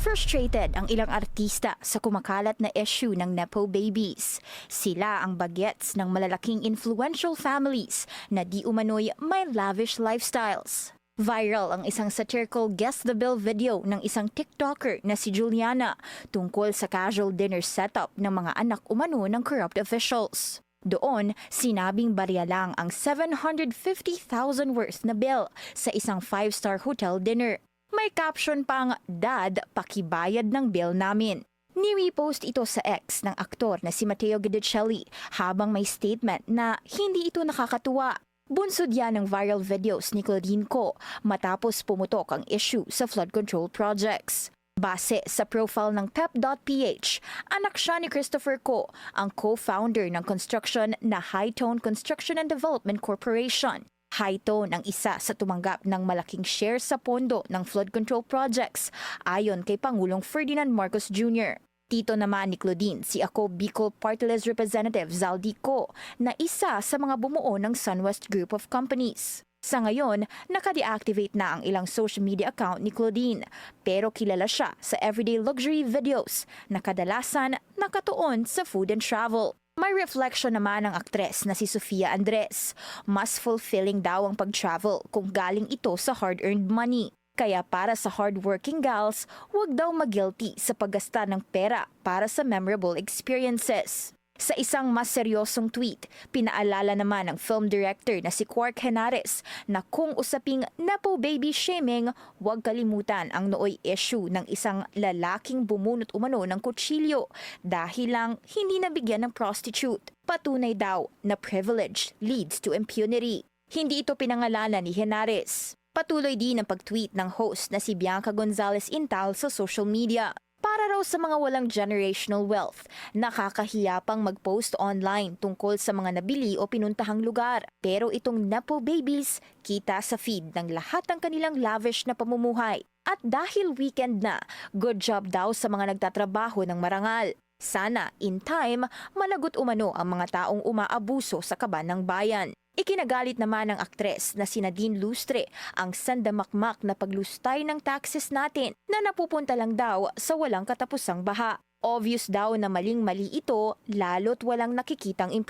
Frustrated ang ilang artista sa kumakalat na issue ng Nepo babies. Sila ang bagets ng malalaking influential families na di umano'y may lavish lifestyles. Viral ang isang satirical Guess the Bill video ng isang TikToker na si Juliana tungkol sa casual dinner setup ng mga anak umano ng corrupt officials. Doon, sinabing barya lang ang 750,000 worth na bill sa isang five-star hotel dinner. May caption pang, Dad, pakibayad ng bill namin. Ni-repost ito sa ex ng aktor na si Matteo Guidicelli habang may statement na hindi ito nakakatuwa. Bunsod yan ng viral videos ni Claudine Ko matapos pumutok ang issue sa flood control projects. Base sa profile ng pep.ph, anak siya ni Christopher Ko, ang co-founder ng construction na High Tone Construction and Development Corporation. High Tone ang isa sa tumanggap ng malaking share sa pondo ng flood control projects ayon kay Pangulong Ferdinand Marcos Jr. Tito naman ni Claudine si ako Bicol Party List Representative Zaldi Ko na isa sa mga bumuo ng Sunwest Group of Companies. Sa ngayon, naka-deactivate na ang ilang social media account ni Claudine pero kilala siya sa everyday luxury videos na kadalasan nakatuon sa food and travel. May reflection naman ang aktres na si Sofia Andres. Mas fulfilling daw ang pag-travel kung galing ito sa hard-earned money. Kaya para sa hardworking gals, huwag daw mag-guilty sa paggasta ng pera para sa memorable experiences. Sa isang mas seryosong tweet, pinaalala naman ng film director na si Quark Henares na kung usaping Nepo baby shaming, huwag kalimutan ang nooy issue ng isang lalaking bumunot umano ng kutsilyo dahil lang hindi nabigyan ng prostitute. Patunay daw na privilege leads to impunity. Hindi ito pinangalanan ni Henares. Patuloy din ang pag-tweet ng host na si Bianca Gonzalez Intal sa social media. Para raw sa mga walang generational wealth, nakakahiya pang mag-post online tungkol sa mga nabili o pinuntahang lugar. Pero itong Nepo Babies, kita sa feed ng lahat ng kanilang lavish na pamumuhay. At dahil weekend na, good job daw sa mga nagtatrabaho ng marangal. Sana, in time, managot umano ang mga taong umaabuso sa kaban ng bayan. Ikinagalit naman ng aktres na si Nadine Lustre ang sandamakmak na paglustay ng taxes natin na napupunta lang daw sa walang katapusang baha. Obvious daw na maling-mali ito lalo't walang nakikitang improvement.